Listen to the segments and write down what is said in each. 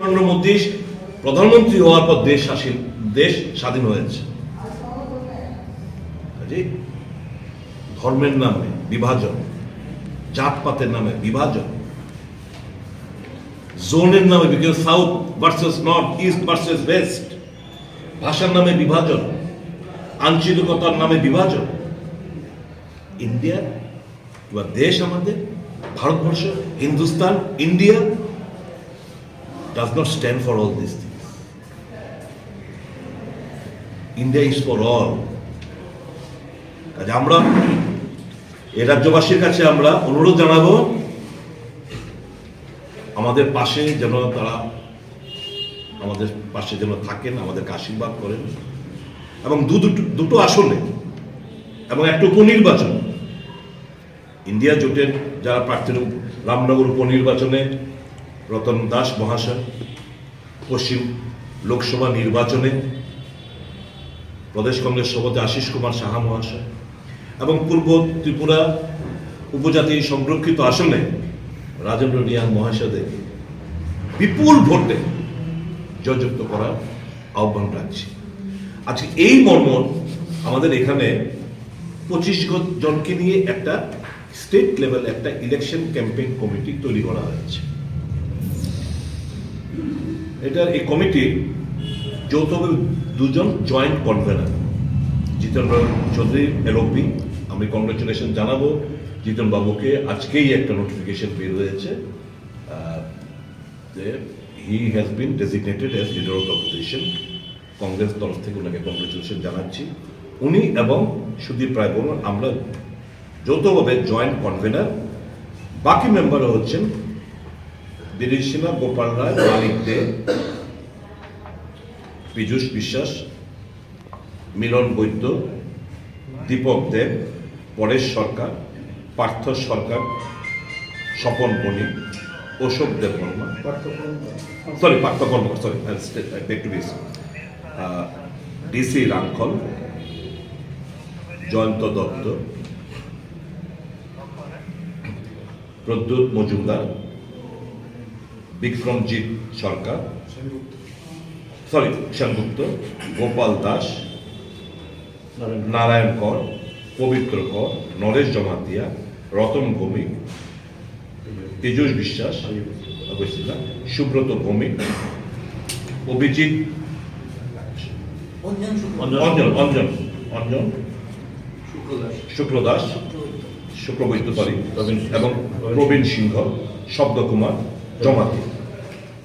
নরেন্দ্র মোদী প্রধানমন্ত্রী হওয়ার পর দেশ স্বাধীন দেশ স্বাধীন হয়েছে। ধর্মের নামে বিভাজন, জাতপাতের নামে বিভাজন, জোনের নামে because south versus north, east versus west, ভাষার নামে বিভাজন, আঞ্চলিকতার নামে বিভাজন। ইন্ডিয়া বা দেশ আমাদের, Bharatvarsha, Hindustan, India does not stand for all these things. India is for all. কাজে আমরা এ রাজ্যবাসীর কাছে আমরা অনুরোধ জানাব, আমাদের পাশে যেন তারা আমাদের পাশে যেন থাকেন, আমাদেরকে আশীর্বাদ করেন এবং দু দুটো আসনে এবং একটা উপনির্বাচন ইন্ডিয়া জোটের যারা প্রার্থী রামনগর উপনির্বাচনে রতন দাস মহাশয়, পশ্চিম লোকসভা নির্বাচনে প্রদেশ কংগ্রেস সভাপতি আশিস কুমার সাহা মহাশয় এবং পূর্ব ত্রিপুরা উপজাতি সংরক্ষিত আসনে রাজেন্দ্র রিয়াং মহাশয়দের বিপুল ভোটে জয়যুক্ত করার আহ্বান রাখছি। আজকে এই মর্ম আমাদের এখানে পঁচিশ জনকে নিয়ে একটা স্টেট লেভেল একটা ইলেকশন ক্যাম্পেইন কমিটি তৈরি করা হয়েছে। এটার এই কমিটি যৌথভাবে দুজন joint convener Jitendra Chowdhury LOP আমি কংগ্রেচুলেশন জানাব। জিতেন বাবুকে আজকেই একটা নোটিফিকেশন বের হয়েছে যে he has been designated as leader of opposition Congress তরফ থেকে ওনাকে কংগ্রেচুলেশন জানাচ্ছি। উনি এবং সুদীপ রায় বর্মন আমরা যৌথভাবে জয়েন্ট কনভেনার বাকি মেম্বাররা হচ্ছেন বিদেশিনা গোপাল রায় Malik De Piyush Biswas Milan Baidya Dipak Deb Paresh Sarkar Partha Sarkar Swapan Banik Ashok Debbarma sorry Partha Karmakar. Sorry DC Ramkhal Jayanta Dutta Pradyut Majumder Bikramjit Sarkar. Sorry Sengupta Gopal Das Narayan Kar. Pabitra Kar Naresh Jamatia Ratan Bhowmik Tejas Biswas Subrata Bhowmik Abhijit Anjan Shukladas. Shukrabaidya sorry এবং প্রবীণ সিংহ শব্দকুমার জমাতি।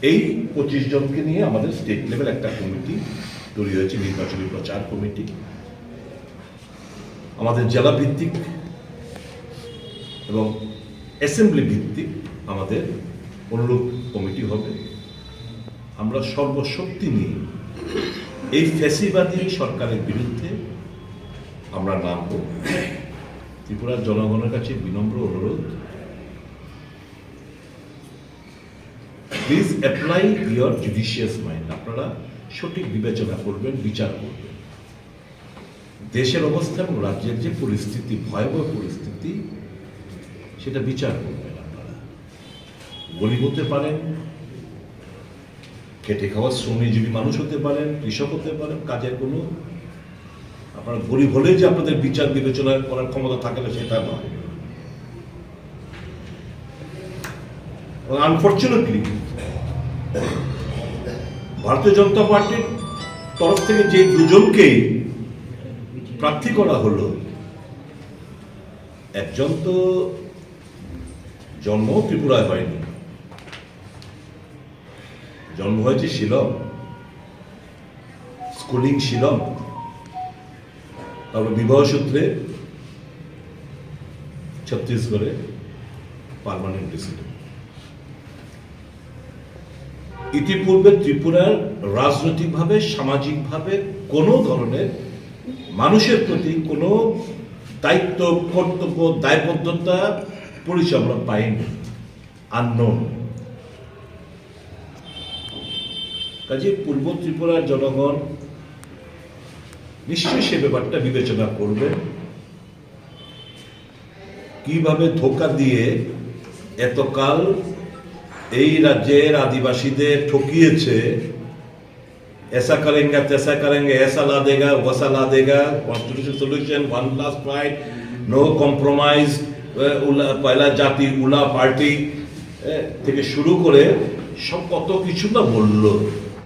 এই পঁচিশ জনকে নিয়ে আমাদের state level একটা committee তৈরি হয়েছে, নির্বাচনী প্রচার কমিটি আমাদের জেলা ভিত্তিক এবং অ্যাসেম্বলি ভিত্তিক আমাদের অনুরূপ কমিটি হবে। আমরা সর্বশক্তি নিয়ে এই ফ্যাসিবাদী সরকারের বিরুদ্ধে আমরা নামব। ত্রিপুরার জনগণের কাছে বিনম্র অনুরোধ। Please apply your judicious mind আপনারা সঠিক বিবেচনা করবেন, বিচার করবেন। দেশের অবস্থা এবং রাজ্যের যে পরিস্থিতি, ভয়াবহ পরিস্থিতি, সেটা বিচার করবেন আপনারা। গরিব হতে পারেন খেটে খাওয়া শ্রমজীবী মানুষ হতে পারেন কৃষক হতে পারেন কাজের কোনো আপনারা গরিব হলে যে আপনাদের বিচার বিবেচনা করার ক্ষমতা থাকে না সেটা নয়। আনফর্চুনেটলি ভারতীয় জনতা পার্টির তরফ থেকে যে দুজনকে প্রার্থী করা হলো, একজন তো জন্ম ত্রিপুরায় হয়নি। জন্ম হয়েছে শিলং। স্কুলিং শিলং। তারপর বিবাহ সূত্রে ছত্তিশগড়ে পার্মানেন্ট রেসিডেন্ট ইতিপূর্বে ত্রিপুরার রাজনৈতিকভাবে, সামাজিকভাবে কোনো ধরনের মানুষের প্রতি কোনো দায়িত্ব, কর্তব্য, দায়বদ্ধতা পরিচয় আমরা পাইনি। আননোন কাজে পূর্ব ত্রিপুরার জনগণ নিশ্চয়ই সে ব্যাপারটা বিবেচনা করবে। কীভাবে ধোকা দিয়ে এতকাল এই রাজ্যের আদিবাসীদের ঠকিয়েছে ऐसा करेंगे तैसा करेंगे ऐसा ला देगा वैसा ला देगा constitution solution one last fight no compromise পয়লা জাতি উলা পার্টি থেকে শুরু করে সব কত কিছু না বললো